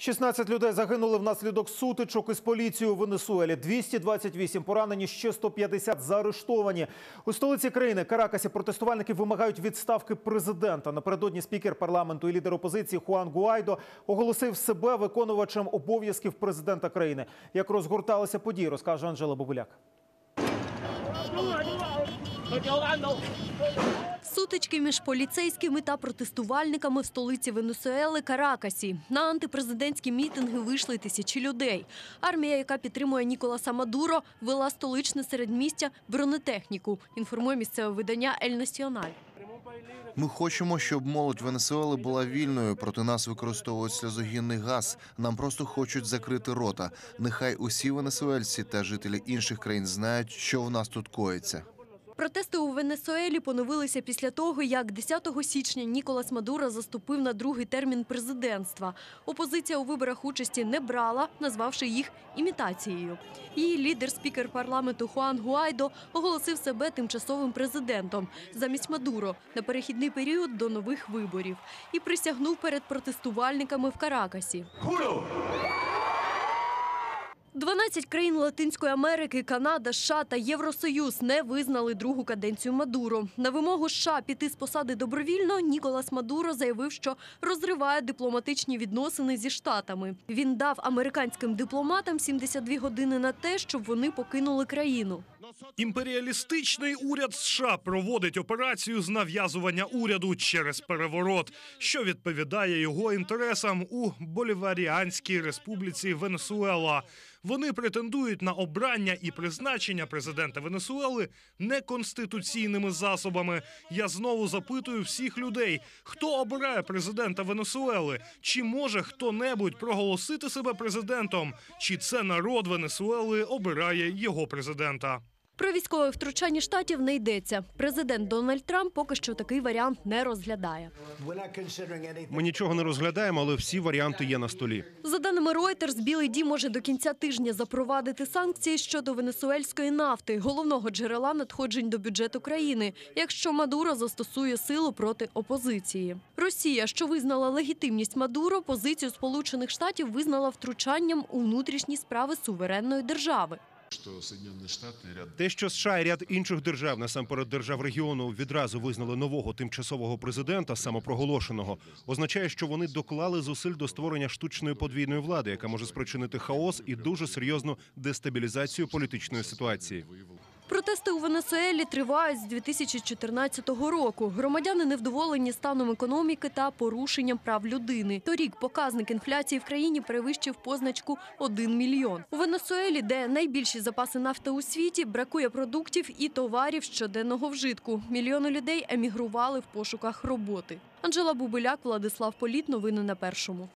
16 людей загинули внаслідок сутичок із поліцією у Венесуелі. 228 поранені, ще 150 заарештовані. У столиці країни Каракасі протестувальники вимагають відставки президента. Напередодні спікер парламенту і лідер опозиції Хуан Гуайдо оголосив себе виконувачем обов'язків президента країни. Як розгорталися події, розкаже Анжела Бобуляк. Сутички між поліцейськими та протестувальниками в столиці Венесуели Каракасі. На антипрезидентські мітинги вийшли тисячі людей. Армія, яка підтримує Ніколаса Мадуро, вела столичне середмістя бронетехніку. Інформує місцеве видання Ель Національ. Ми хочемо, щоб молодь Венесуели була вільною. Проти нас використовують сльозогінний газ. Нам просто хочуть закрити рота. Нехай усі венесуельці та жителі інших країн знають, що в нас тут коїться. Протести у Венесуелі поновилися після того, як 10 січня Ніколас Мадуро заступив на другий термін президентства. Опозиція у виборах участі не брала, назвавши їх імітацією. Її лідер, спікер парламенту Хуан Гуайдо, оголосив себе тимчасовим президентом замість Мадуро на перехідний період до нових виборів і присягнув перед протестувальниками в Каракасі. 12 країн Латинської Америки, Канада, США та Євросоюз не визнали другу каденцію Мадуро. На вимогу США піти з посади добровільно Ніколас Мадуро заявив, що розриває дипломатичні відносини зі штатами. Він дав американським дипломатам 72 години на те, щоб вони покинули країну. Імперіалістичний уряд США проводить операцію з нав'язування уряду через переворот, що відповідає його інтересам у Боліваріанській республіці Венесуела. Вони претендують на обрання і призначення президента Венесуели неконституційними засобами. Я знову запитую всіх людей, хто обирає президента Венесуели? Чи може хто-небудь проголосити себе президентом? Чи це народ Венесуели обирає його президента? Про військове втручання штатів не йдеться. Президент Дональд Трамп поки що такий варіант не розглядає. Ми нічого не розглядаємо, але всі варіанти є на столі. За даними Reuters, Білий дім може до кінця тижня запровадити санкції щодо венесуельської нафти, головного джерела надходжень до бюджету країни, якщо Мадуро застосує силу проти опозиції. Росія, що визнала легітимність Мадуро, позицію Сполучених Штатів визнала втручанням у внутрішні справи суверенної держави. Те, що США і ряд інших держав, насамперед держав регіону, відразу визнали нового тимчасового президента, самопроголошеного, означає, що вони доклали зусиль до створення штучної подвійної влади, яка може спричинити хаос і дуже серйозну дестабілізацію політичної ситуації. Протести у Венесуелі тривають з 2014 року. Громадяни невдоволені станом економіки та порушенням прав людини. Торік показник інфляції в країні перевищив позначку 1 мільйон. У Венесуелі, де найбільші запаси нафти у світі, бракує продуктів і товарів щоденного вжитку. Мільйони людей емігрували в пошуках роботи. Анжела Бубиляк, Владислав Політ. Новини на першому.